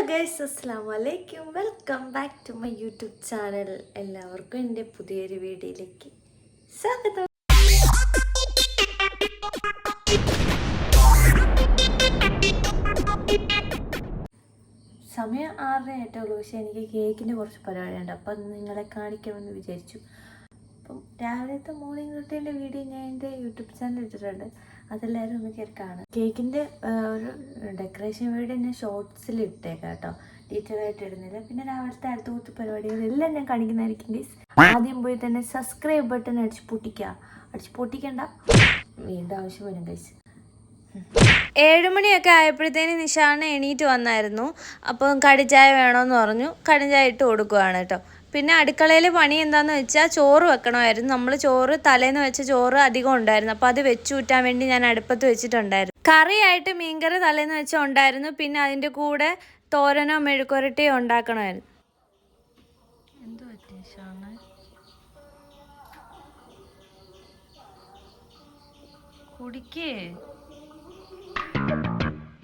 Hello guys അസ്സാം വലൈക്കും welcome back to my YouTube channel. എല്ലാവർക്കും എന്റെ പുതിയൊരു വീഡിയോയിലേക്ക് സ്വാഗതം. സമയം ആറര ആയിട്ടുള്ളൂ പക്ഷേ എനിക്ക് കേക്കിന്റെ കുറച്ച് പരിപാടിയുണ്ട്. അപ്പം നിങ്ങളെ കാണിക്കാമെന്ന് വിചാരിച്ചു. അപ്പം രാവിലത്തെ മോർണിംഗ് റൊട്ടീന്റെ വീഡിയോ ഞാൻ എന്റെ യൂട്യൂബ് ചാനൽ ഇട്ടിട്ടുണ്ട്. അതെല്ലാവരും ഒന്ന് കയറി കാണും കേക്കിന്റെ ഒരു ഡെക്കറേഷൻ വീഡിയോ ഞാൻ ഷോർട്സിൽ ഇട്ടേക്കാം കേട്ടോ. ഡീറ്റെയിൽ ആയിട്ട് ഇടുന്നില്ല. പിന്നെ രാവിലത്തെ അടുത്ത കൂട്ടി പരിപാടികളെല്ലാം ഞാൻ കാണിക്കുന്നതായിരിക്കും ഗീസ് ആദ്യം പോയി തന്നെ സബ്സ്ക്രൈബ് ബട്ടൺ അടിച്ച് പൊട്ടിക്കുക. അടിച്ച് പൊട്ടിക്കണ്ട. വീണ്ടും ആവശ്യം വരും ഗൈസ് ഏഴുമണിയൊക്കെ ആയപ്പോഴത്തേന് നിഷാണ് എണീറ്റ് വന്നായിരുന്നു. അപ്പം കടിച്ചായ വേണമെന്ന് പറഞ്ഞു. കടിച്ചായ ഇട്ട് കൊടുക്കുവാണ് കേട്ടോ. പിന്നെ അടുക്കളയിൽ പണി എന്താണെന്ന് വെച്ചാൽ ചോറ് വെക്കണമായിരുന്നു. നമ്മൾ ചോറ് തലേന്ന് വെച്ച ചോറ് അധികം ഉണ്ടായിരുന്നു. അപ്പോൾ അത് വെച്ച് ഊറ്റാൻ വേണ്ടി ഞാൻ അടുപ്പത്ത് വെച്ചിട്ടുണ്ടായിരുന്നു. കറിയായിട്ട് മീൻകറി തലേന്ന് വെച്ച ഉണ്ടായിരുന്നു. പിന്നെ അതിന്റെ കൂടെ തോരനോ മെഴുക്കുരട്ടിയോ ഉണ്ടാക്കണമായിരുന്നു. എന്ത് പറ്റി നിഷാണ് കുടിക്കേ.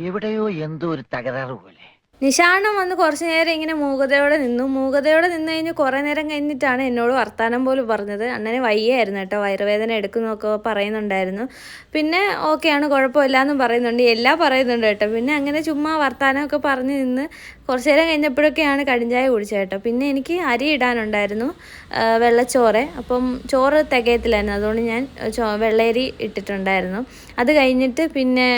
എവിടെയോ എന്തോ ഒരു തകരാറ് പോലെ. നിശാണം വന്ന് കുറച്ച് നേരം ഇങ്ങനെ മൂകതയോടെ നിന്നു. മൂകതയോടെ നിന്ന് കഴിഞ്ഞ് കുറേ നേരം കഴിഞ്ഞിട്ടാണ് എന്നോട് വർത്താനം പോലും പറഞ്ഞത്. അണ്ണനെ വയ്യായിരുന്നു കേട്ടോ. വയറുവേദന എടുക്കുന്നൊക്കെ പറയുന്നുണ്ടായിരുന്നു. പിന്നെ ഓക്കെയാണ് കുഴപ്പമില്ല എന്നും പറയുന്നുണ്ട്. എല്ലാം പറയുന്നുണ്ട് കേട്ടോ. പിന്നെ അങ്ങനെ ചുമ്മാ വർത്താനമൊക്കെ പറഞ്ഞ് നിന്ന് കുറച്ച് നേരം കഴിഞ്ഞപ്പോഴൊക്കെയാണ് കടിഞ്ചായ കുടിച്ചത് കേട്ടോ. പിന്നെ എനിക്ക് അരി ഇടാനുണ്ടായിരുന്നു വെള്ളച്ചോറ്. അപ്പം ചോറ് തികയത്തില്ലായിരുന്നു. അതുകൊണ്ട് ഞാൻ ചോ വെള്ളയരി ഇട്ടിട്ടുണ്ടായിരുന്നു. അത് കഴിഞ്ഞിട്ട് പിന്നെ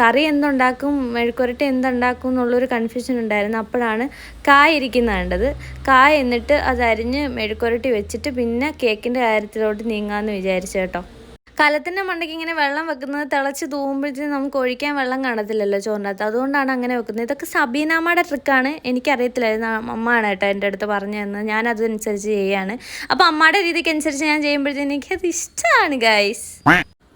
കറി എന്തുണ്ടാക്കും മെഴുക്കുരട്ടി എന്തുണ്ടാക്കും എന്നുള്ളൊരു കൺഫ്യൂഷൻ ഉണ്ടായിരുന്നു. അപ്പോഴാണ് കായ ഇരിക്കുന്ന കണ്ടത്. കായ എന്നിട്ട് അത് അരിഞ്ഞ് മെഴുക്കുരട്ടി വെച്ചിട്ട് പിന്നെ കേക്കിന്റെ കാര്യത്തിലോട്ട് നീങ്ങാമെന്ന് വിചാരിച്ചു കേട്ടോ. കലത്തിന്റെ മണ്ടയ്ക്ക് ഇങ്ങനെ വെള്ളം വെക്കുന്നത് തിളച്ച് തൂവുമ്പോഴത്തേക്കും നമുക്ക് ഒഴിക്കാൻ വെള്ളം കാണത്തില്ലല്ലോ ചോറിനകത്ത്. അതുകൊണ്ടാണ് അങ്ങനെ വെക്കുന്നത്. ഇതൊക്കെ സബീനാമ്മയുടെ ട്രിക്കാണ് എനിക്കറിയത്തില്ലായിരുന്നു. അമ്മയാണ് കേട്ടോ എന്റെ അടുത്ത് പറഞ്ഞു തന്നത് ഞാൻ അതനുസരിച്ച് ചെയ്യാണ്. അപ്പോൾ അമ്മയുടെ രീതിക്ക് അനുസരിച്ച് ഞാൻ ചെയ്യുമ്പോഴത്തേക്കും എനിക്കത് ഇഷ്ടമാണ് ഗൈസ്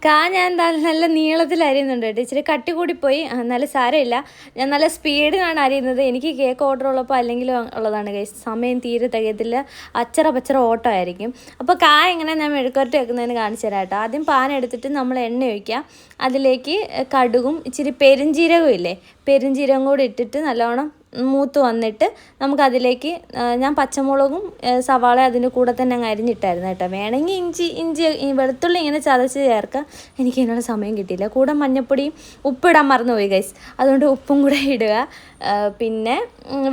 കാ ഞാൻ നല്ല നീളത്തിൽ അരിയുന്നുണ്ട് കേട്ടോ. ഇച്ചിരി കട്ടി കൂടിപ്പോയി പോയി എന്നാലും സാരമില്ല. ഞാൻ നല്ല സ്പീഡിലാണ് അരിയുന്നത്. എനിക്ക് കേക്ക് ഓർഡർ ഉള്ളപ്പോൾ അല്ലെങ്കിൽ ഉള്ളതാണ് കൈ സമയം തീരെ തികയത്തില്ല. അച്ചറ പച്ചറ ഓട്ടോ ആയിരിക്കും. അപ്പോൾ കാ എങ്ങനെ ഞാൻ മെഴുക്കുരട്ടി വെക്കുന്നതിന് കാണിച്ചു തരാം കേട്ടോ. ആദ്യം പാൻ എടുത്തിട്ട് നമ്മൾ എണ്ണ ഒഴിക്കുക. അതിലേക്ക് കടുകും ഇച്ചിരി പെരുംജീരകവും ഇല്ലേ? പെരുംജീരകം കൂടി ഇട്ടിട്ട് നല്ലോണം മൂത്ത് വന്നിട്ട് നമുക്കതിലേക്ക് ഞാൻ പച്ചമുളകും സവാള അതിന്റെ കൂടെ തന്നെ അങ്ങ് അരിഞ്ഞിട്ടായിരുന്നു കേട്ടോ. വേണമെങ്കിൽ ഇഞ്ചി ഇഞ്ചി വെളുത്തുള്ളി ഇങ്ങനെ ചതച്ച് ചേർക്കാം. എനിക്ക് അതിനുള്ള സമയം കിട്ടിയില്ല. കൂടെ മഞ്ഞപ്പൊടിയും ഉപ്പിടാൻ മറന്നുപോയി ഗൈസ് അതുകൊണ്ട് ഉപ്പും കൂടെ ഇടുക. പിന്നെ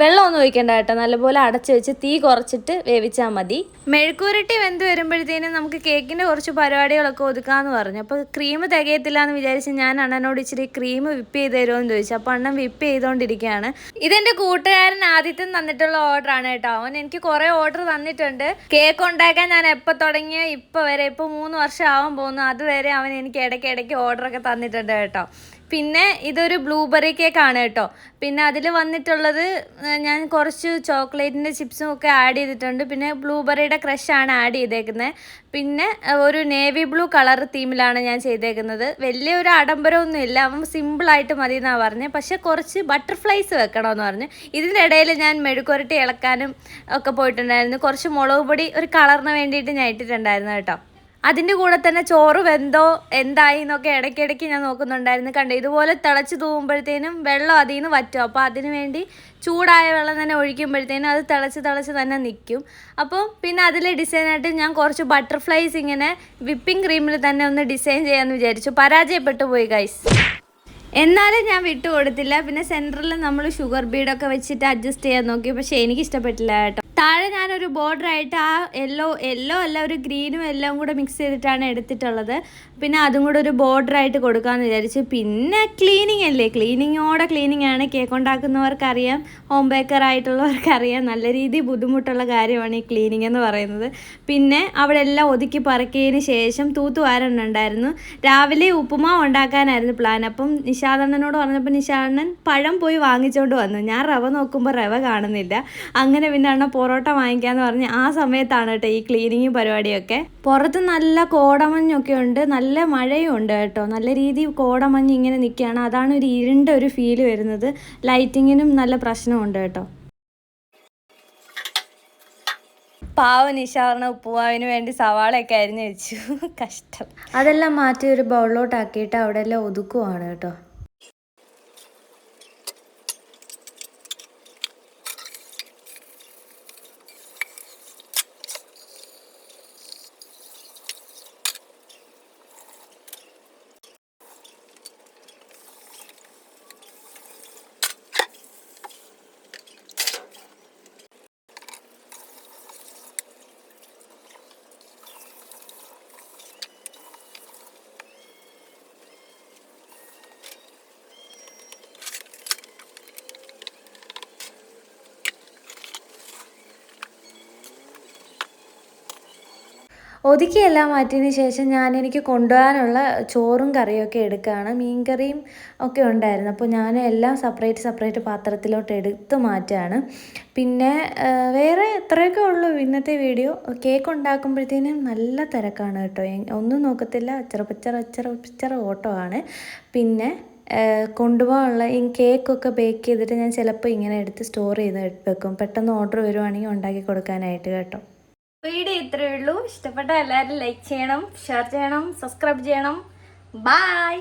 വെള്ളമൊന്നും ഒഴിക്കേണ്ട കേട്ടോ. നല്ലപോലെ അടച്ചു വെച്ച് തീ കുറച്ചിട്ട് വേവിച്ചാൽ മതി. മെഴുക്കൂരട്ടി വെന്ത് വരുമ്പോഴത്തേനും നമുക്ക് കേക്കിന്റെ കുറച്ച് പരിപാടികളൊക്കെ ഒതുക്കാമെന്ന് പറഞ്ഞു. അപ്പോൾ ക്രീം തികയത്തില്ല എന്ന് വിചാരിച്ച് ഞാൻ അണ്ണനോട് ഇച്ചിരി ക്രീം വിപ്പ് ചെയ്ത് തരുമോ എന്ന് ചോദിച്ചു. അപ്പോൾ അണ്ണൻ വിപ്പ് ചെയ്തുകൊണ്ടിരിക്കുകയാണ്. ഇതെന്റെ കൂട്ടുകാരൻ ആദ്യത്തെ തന്നിട്ടുള്ള ഓർഡർ ആണ് കേട്ടോ. അവൻ എനിക്ക് കുറേ ഓർഡർ തന്നിട്ടുണ്ട്. കേക്ക് ഉണ്ടാക്കാൻ ഞാൻ എപ്പോൾ തുടങ്ങിയ ഇപ്പോൾ വരെ ഇപ്പോൾ മൂന്ന് വർഷം ആവാൻ പോകുന്നു. അതുവരെ അവൻ എനിക്ക് ഇടയ്ക്ക് ഇടയ്ക്ക് ഓർഡറൊക്കെ തന്നിട്ടുണ്ട് കേട്ടോ. പിന്നെ ഇതൊരു ബ്ലൂബെറി കേക്കാണ് കേട്ടോ. പിന്നെ അതിൽ വന്നിട്ടുള്ളത് ഞാൻ കുറച്ച് ചോക്ലേറ്റിന്റെ ചിപ്സും ഒക്കെ ആഡ് ചെയ്തിട്ടുണ്ട്. പിന്നെ ബ്ലൂബെറിയുടെ ക്രഷാണ് ആഡ് ചെയ്തേക്കുന്നത് പിന്നെ ഒരു നേവി ബ്ലൂ കളർ തീമിലാണ് ഞാൻ ചെയ്തേക്കുന്നത്. വലിയൊരു ആഡംബരമൊന്നും ഇല്ല. അവൻ സിമ്പിളായിട്ട് മതി എന്നാണ് പറഞ്ഞത് പക്ഷേ കുറച്ച് ബട്ടർഫ്ലൈസ് വെക്കണമെന്ന് പറഞ്ഞു. ഇതിന്റെ ഇടയിൽ ഞാൻ മെഴുക്കുരട്ടി ഇളക്കാനും ഒക്കെ പോയിട്ടുണ്ടായിരുന്നു. കുറച്ച് മുളക് പൊടി ഒരു കളറിന് വേണ്ടിയിട്ട് ഞാൻ ഇട്ടിട്ടുണ്ടായിരുന്നു കേട്ടോ. അതിന്റെ കൂടെ തന്നെ ചോറ് വെന്തോ എന്തായി എന്നൊക്കെ ഇടയ്ക്കിടയ്ക്ക് ഞാൻ നോക്കുന്നുണ്ടായിരുന്നു. കണ്ടു ഇതുപോലെ തിളച്ച് തൂവുമ്പോഴത്തേനും വെള്ളം അതിൽ നിന്ന് വറ്റും. അപ്പോൾ അതിന് വേണ്ടി ചൂടായ വെള്ളം തന്നെ ഒഴിക്കുമ്പോഴത്തേനും അത് തിളച്ച് തിളച്ച് തന്നെ നിൽക്കും. അപ്പോൾ പിന്നെ അതിൽ ഡിസൈനായിട്ട് ഞാൻ കുറച്ച് ബട്ടർഫ്ലൈസ് ഇങ്ങനെ വിപ്പിംഗ് ക്രീമിൽ തന്നെ ഒന്ന് ഡിസൈൻ ചെയ്യാമെന്ന് വിചാരിച്ചു. പരാജയപ്പെട്ടു പോയി ഗൈസ് എന്നാലും ഞാൻ വിട്ടുകൊടുത്തില്ല. പിന്നെ സെന്ററിൽ നമ്മൾ ഷുഗർ ബീഡൊക്കെ വെച്ചിട്ട് അഡ്ജസ്റ്റ് ചെയ്യാൻ നോക്കി. പക്ഷേ എനിക്ക് ഇഷ്ടപ്പെട്ടില്ല കേട്ടോ. താഴെ ഞാനൊരു ബോർഡർ ആയിട്ട് ആ യെല്ലോ യെല്ലോ അല്ല ഒരു ഗ്രീനും എല്ലാം കൂടെ മിക്സ് ചെയ്തിട്ടാണ് എടുത്തിട്ടുള്ളത്. പിന്നെ അതും കൂടെ ഒരു ബോർഡർ ആയിട്ട് കൊടുക്കാമെന്ന് വിചാരിച്ചു. പിന്നെ ക്ലീനിങ് അല്ലേ? ക്ലീനിങ്ങോടെ ക്ലീനിങ് ആണ്. കേക്ക് ഉണ്ടാക്കുന്നവർക്കറിയാം. ഹോം ബേക്കർ ആയിട്ടുള്ളവർക്കറിയാം. നല്ല രീതിയിൽ ബുദ്ധിമുട്ടുള്ള കാര്യമാണ് ഈ ക്ലീനിങ് എന്ന് പറയുന്നത്. പിന്നെ അവിടെ എല്ലാം ഒതുക്കി പറക്കിയതിന് ശേഷം തൂത്തുവാരുന്നുണ്ടായിരുന്നു രാവിലെ ഉപ്പുമാവ് ഉണ്ടാക്കാനായിരുന്നു പ്ലാൻ അപ്പം നിഷാദണ്ണനോട് പറഞ്ഞപ്പോൾ നിഷാദണ്ണൻ പഴം പോയി വാങ്ങിച്ചുകൊണ്ട് വന്നു. ഞാൻ റവ നോക്കുമ്പോൾ റവ കാണുന്നില്ല. അങ്ങനെ പിന്നെ അണ്ണ പൊറോട്ട വാങ്ങിക്കാന്ന് പറഞ്ഞ് ആ സമയത്താണ് കേട്ടോ ഈ ക്ലീനിങ് പരിപാടിയൊക്കെ. പുറത്ത് നല്ല കോടമഞ്ഞൊക്കെ ഉണ്ട് നല്ല മഴയും ഉണ്ട് കേട്ടോ. നല്ല രീതിയിൽ കോടമഞ്ഞ് ഇങ്ങനെ നിൽക്കുകയാണ് അതാണ് ഒരു ഇരുണ്ട ഒരു ഫീൽ വരുന്നത്. ലൈറ്റിങ്ങിനും നല്ല പ്രശ്നമുണ്ട് കേട്ടോ. പാവ നിഷാറിന് ഉപ്പുവാവിന് വേണ്ടി സവാളയൊക്കെ അരിഞ്ഞു വെച്ചു. കഷ്ടം. അതെല്ലാം മാറ്റി ഒരു ബൗളിലോട്ടാക്കിയിട്ട് അവിടെ എല്ലാം ഒതുക്കുവാണ് കേട്ടോ. ഒതുക്കിയെല്ലാം മാറ്റിയതിന് ശേഷം ഞാൻ എനിക്ക് കൊണ്ടുപോകാനുള്ള ചോറും കറിയൊക്കെ എടുക്കുകയാണ് മീൻകറിയും ഒക്കെ ഉണ്ടായിരുന്നു. അപ്പോൾ ഞാൻ എല്ലാം സെപ്പറേറ്റ് സെപ്പറേറ്റ് പാത്രത്തിലോട്ട് എടുത്ത് മാറ്റുകയാണ് പിന്നെ വേറെ എത്രയൊക്കെ ഉള്ളൂ ഇന്നത്തെ വീഡിയോ. കേക്ക് ഉണ്ടാക്കുമ്പോഴത്തേനും നല്ല തിരക്കാണ് കേട്ടോ. ഒന്നും നോക്കത്തില്ല. അച്ചറ പച്ചറ അച്ചറ പിച്ചറ ആണ് പിന്നെ കൊണ്ടുപോകാനുള്ള ഈ കേക്കൊക്കെ ബേക്ക് ചെയ്തിട്ട് ഞാൻ ചിലപ്പോൾ ഇങ്ങനെ എടുത്ത് സ്റ്റോർ ചെയ്ത് വെക്കും. പെട്ടെന്ന് ഓർഡർ വരുവാണെങ്കിൽ ഉണ്ടാക്കി കൊടുക്കാനായിട്ട് കേട്ടോ. വീഡിയോ ഇത്രയേ ഉള്ളൂ. ഇഷ്ടപ്പെട്ട എല്ലാവരും ലൈക്ക് ചെയ്യണം ഷെയർ ചെയ്യണം സബ്സ്ക്രൈബ് ചെയ്യണം. ബൈ